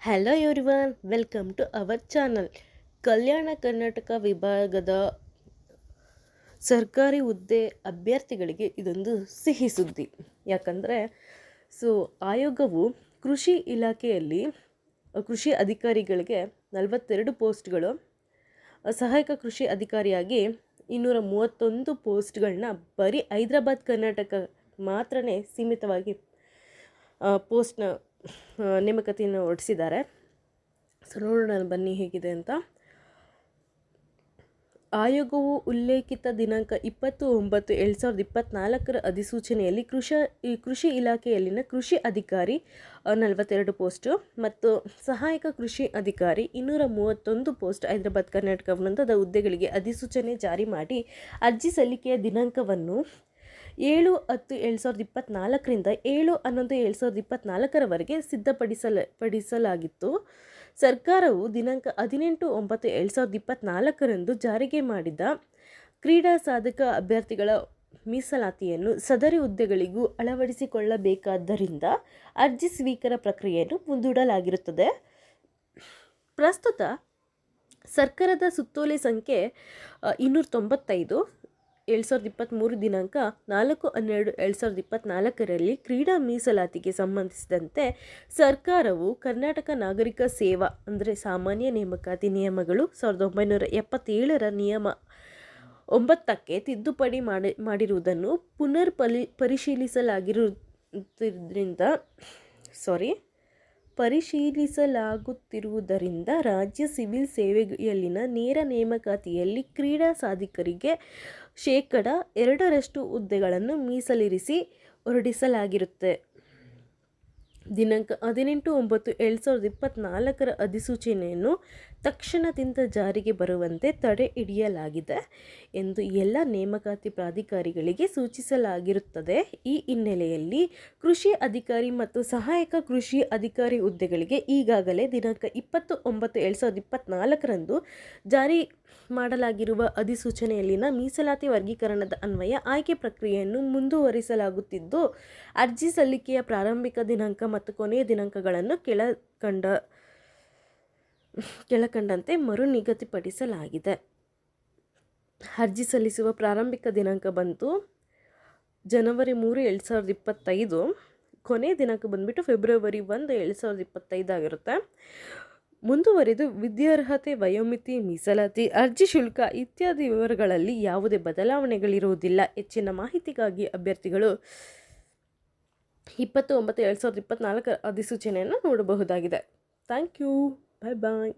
Hello everyone welcome to our channel Kalyana Karnataka ವಿಭಾಗದ ಸರ್ಕಾರಿ ಹುದ್ದೆ ಅಭ್ಯರ್ಥಿಗಳಿಗೆ ಇದೊಂದು ಸಿಹಿ ಸುದ್ದಿ. ಯಾಕಂದರೆ ಸೊ ಆಯೋಗವು ಕೃಷಿ ಇಲಾಖೆಯಲ್ಲಿ, ಕೃಷಿ ಅಧಿಕಾರಿಗಳಿಗೆ ನಲವತ್ತೆರಡು ಪೋಸ್ಟ್ಗಳು, ಸಹಾಯಕ ಕೃಷಿ ಅಧಿಕಾರಿಯಾಗಿ ಇನ್ನೂರ ಮೂವತ್ತೊಂದು ಪೋಸ್ಟ್ಗಳನ್ನ ಬರೀ ಹೈದ್ರಾಬಾದ್ ಕರ್ನಾಟಕ ಮಾತ್ರನೇ ಸೀಮಿತವಾಗಿ ಪೋಸ್ಟ್ನ ನೇಮಕಾತಿಯನ್ನು ಹೊರಡಿಸಿದ್ದಾರೆ ಸೊ ನೋಡೋಣ ಬನ್ನಿ ಹೇಗಿದೆ ಅಂತ. ಆಯೋಗವು ಉಲ್ಲೇಖಿತ ದಿನಾಂಕ ಇಪ್ಪತ್ತು ಒಂಬತ್ತು ಎರಡು ಸಾವಿರದ ಇಪ್ಪತ್ತ್ನಾಲ್ಕರ ಅಧಿಸೂಚನೆಯಲ್ಲಿ ಕೃಷಿ ಕೃಷಿ ಇಲಾಖೆಯಲ್ಲಿನ ಕೃಷಿ ಅಧಿಕಾರಿ ನಲವತ್ತೆರಡು ಪೋಸ್ಟು ಮತ್ತು ಸಹಾಯಕ ಕೃಷಿ ಅಧಿಕಾರಿ ಇನ್ನೂರ ಮೂವತ್ತೊಂದು ಪೋಸ್ಟ್ ಹೈದರಾಬಾದ್, ಕರ್ನಾಟಕ ಮುಂತಾದ ಹುದ್ದೆಗಳಿಗೆ ಅಧಿಸೂಚನೆ ಜಾರಿ ಮಾಡಿ ಅರ್ಜಿ ಸಲ್ಲಿಕೆಯ ದಿನಾಂಕವನ್ನು ಏಳು ಹತ್ತು ಎರಡು ಸಾವಿರದ ಇಪ್ಪತ್ತ್ನಾಲ್ಕರಿಂದ ಏಳು ಹನ್ನೊಂದು ಎರಡು ಸಾವಿರದ ಇಪ್ಪತ್ತ್ನಾಲ್ಕರವರೆಗೆ ಸಿದ್ಧಪಡಿಸಲ, ಪಡಿಸಲಾಗಿತ್ತು. ಸರ್ಕಾರವು ದಿನಾಂಕ ಹದಿನೆಂಟು ಒಂಬತ್ತು ಎರಡು ಸಾವಿರದ ಇಪ್ಪತ್ತ್ನಾಲ್ಕರಂದು ಜಾರಿಗೆ ಮಾಡಿದ ಕ್ರೀಡಾ ಸಾಧಕ ಅಭ್ಯರ್ಥಿಗಳ ಮೀಸಲಾತಿಯನ್ನು ಸದರಿ ಹುದ್ದೆಗಳಿಗೂ ಅಳವಡಿಸಿಕೊಳ್ಳಬೇಕಾದ್ದರಿಂದ ಅರ್ಜಿ ಸ್ವೀಕಾರ ಪ್ರಕ್ರಿಯೆಯನ್ನು ಮುಂದೂಡಲಾಗಿರುತ್ತದೆ. ಪ್ರಸ್ತುತ ಸರ್ಕಾರದ ಸುತ್ತೋಲೆ ಸಂಖ್ಯೆ ಇನ್ನೂರ ತೊಂಬತ್ತೈದು. ಎರಡು ಸಾವಿರದ ಇಪ್ಪತ್ತ್ಮೂರು ದಿನಾಂಕ ನಾಲ್ಕು ಹನ್ನೆರಡು ಎರಡು ಸಾವಿರದ ಇಪ್ಪತ್ತ್ನಾಲ್ಕರಲ್ಲಿ ಕ್ರೀಡಾ ಮೀಸಲಾತಿಗೆ ಸಂಬಂಧಿಸಿದಂತೆ ಸರ್ಕಾರವು ಕರ್ನಾಟಕ ನಾಗರಿಕ ಸೇವಾ ಅಂದರೆ ಸಾಮಾನ್ಯ ನೇಮಕಾತಿ ನಿಯಮಗಳು ಸಾವಿರದ ಒಂಬೈನೂರ ಎಪ್ಪತ್ತೇಳರ ನಿಯಮ ಒಂಬತ್ತಕ್ಕೆ ತಿದ್ದುಪಡಿ ಮಾಡಿ, ಮಾಡಿರುವುದನ್ನು ಪುನರ್ ಪಲಿ ಪರಿಶೀಲಿಸಲಾಗಿರುವುದರಿಂದ ಸಾರಿ ಪರಿಶೀಲಿಸಲಾಗುತ್ತಿರುವುದರಿಂದ ರಾಜ್ಯ ಸಿವಿಲ್ ಸೇವೆಯಲ್ಲಿನ ನೇರ ನೇಮಕಾತಿಯಲ್ಲಿ ಕ್ರೀಡಾ ಸಾಧಕರಿಗೆ ಶೇಕಡ ಎರಡರಷ್ಟು ಹುದ್ದೆಗಳನ್ನು ಮೀಸಲಿರಿಸಿ ಹೊರಡಿಸಲಾಗಿರುತ್ತೆ. ದಿನಾಂಕ ಹದಿನೆಂಟು ಒಂಬತ್ತು ಎರಡು ಸಾವಿರದ ಇಪ್ಪತ್ತ್ನಾಲ್ಕರ ಅಧಿಸೂಚನೆಯನ್ನು ತಕ್ಷಣದಿಂದ ಜಾರಿಗೆ ಬರುವಂತೆ ತಡೆ ಹಿಡಿಯಲಾಗಿದೆ ಎಂದು ಎಲ್ಲ ನೇಮಕಾತಿ ಪ್ರಾಧಿಕಾರಿಗಳಿಗೆ ಸೂಚಿಸಲಾಗಿರುತ್ತದೆ. ಈ ಹಿನ್ನೆಲೆಯಲ್ಲಿ ಕೃಷಿ ಅಧಿಕಾರಿ ಮತ್ತು ಸಹಾಯಕ ಕೃಷಿ ಅಧಿಕಾರಿ ಹುದ್ದೆಗಳಿಗೆ ಈಗಾಗಲೇ ದಿನಾಂಕ ಇಪ್ಪತ್ತು ಒಂಬತ್ತು ಎರಡು ಸಾವಿರದ ಇಪ್ಪತ್ತ್ನಾಲ್ಕರಂದು ಜಾರಿ ಮಾಡಲಾಗಿರುವ ಅಧಿಸೂಚನೆಯಲ್ಲಿನ ಮೀಸಲಾತಿ ವರ್ಗೀಕರಣದ ಅನ್ವಯ ಆಯ್ಕೆ ಪ್ರಕ್ರಿಯೆಯನ್ನು ಮುಂದುವರಿಸಲಾಗುತ್ತಿದ್ದು, ಅರ್ಜಿ ಸಲ್ಲಿಕೆಯ ಪ್ರಾರಂಭಿಕ ದಿನಾಂಕ ಮತ್ತು ಕೊನೆಯ ದಿನಾಂಕಗಳನ್ನು ಕೆಳಕಂಡ ಕೆಳಕಂಡಂತೆ ಮರು ನಿಗದಿಪಡಿಸಲಾಗಿದೆ ಅರ್ಜಿ ಸಲ್ಲಿಸುವ ಪ್ರಾರಂಭಿಕ ದಿನಾಂಕ ಬಂತು ಜನವರಿ ಮೂರು, ಎರಡು ಸಾವಿರದ ಇಪ್ಪತ್ತೈದು. ಕೊನೆಯ ದಿನಾಂಕ ಬಂದುಬಿಟ್ಟು ಫೆಬ್ರವರಿ ಒಂದು, ಎರಡು ಸಾವಿರದ ಇಪ್ಪತ್ತೈದು ಆಗಿರುತ್ತೆ. ಮುಂದುವರೆದು ವಿದ್ಯಾರ್ಹತೆ, ವಯೋಮಿತಿ, ಮೀಸಲಾತಿ, ಅರ್ಜಿ ಶುಲ್ಕ ಇತ್ಯಾದಿ ವಿವರಗಳಲ್ಲಿ ಯಾವುದೇ ಬದಲಾವಣೆಗಳಿರುವುದಿಲ್ಲ. ಹೆಚ್ಚಿನ ಮಾಹಿತಿಗಾಗಿ ಅಭ್ಯರ್ಥಿಗಳು ಇಪ್ಪತ್ತು ಒಂಬತ್ತು ಎರಡು ಸಾವಿರದ ಇಪ್ಪತ್ತ್ನಾಲ್ಕರ ಅಧಿಸೂಚನೆಯನ್ನು ನೋಡಬಹುದಾಗಿದೆ. Thank you bye bye